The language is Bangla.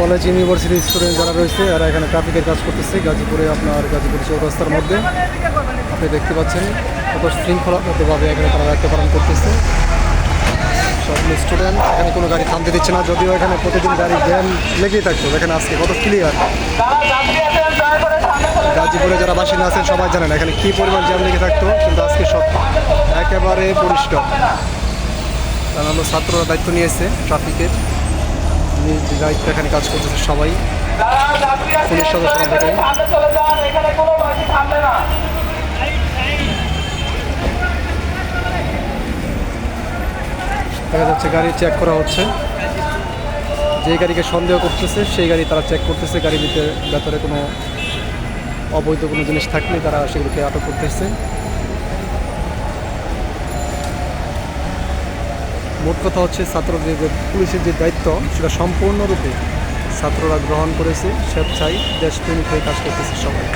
কলেজ ইউনিভার্সিটি স্টুডেন্ট যারা রয়েছে, এরা এখানে ট্রাফিকের কাজ করতেছে। গাজীপুরে আপনার গাজীপুর চৌরাস্তার মধ্যে। আপনি দেখতে পাচ্ছেন কত শৃঙ্খলাবদ্ধভাবে এখানে তারা দায়িত্ব পালন করতেছে। সব স্টুডেন্ট এখানে কোনো গাড়ি থামতে দিচ্ছে না। যদিও এখানে প্রতিদিন গাড়ি জ্যাম লেগেই থাকতো, এখানে আজকে কত ক্লিয়ার গাজীপুরে যারা বাসিন্দা আছেন, সবাই জানেন এখানে কী পরিমাণ জ্যাম লেগে থাকতো, কিন্তু আজকে সব একেবারে পরিষ্কার। কারণ ছাত্ররা দায়িত্ব নিয়েছে ট্রাফিকের নিজ দায়িত্ব এখানে কাজ করতেছে সবাই দেখা যাচ্ছে গাড়ি চেক করা হচ্ছে। যে গাড়িকে সন্দেহ করতেছে, সেই গাড়ি তারা চেক করতেছে, গাড়ির ভিতরে ভেতরে কোনো অবৈধ কোনো জিনিস থাকলে তারা সেগুলোকে আটক করতেছে। মোট কথা হচ্ছে ছাত্রদের পুলিশের যে দায়িত্ব, সেটা সম্পূর্ণরূপে ছাত্ররা গ্রহণ করেছে, স্বেচ্ছায় দেশপ্রেমিক হয়ে কাজ করতেছে সবাই।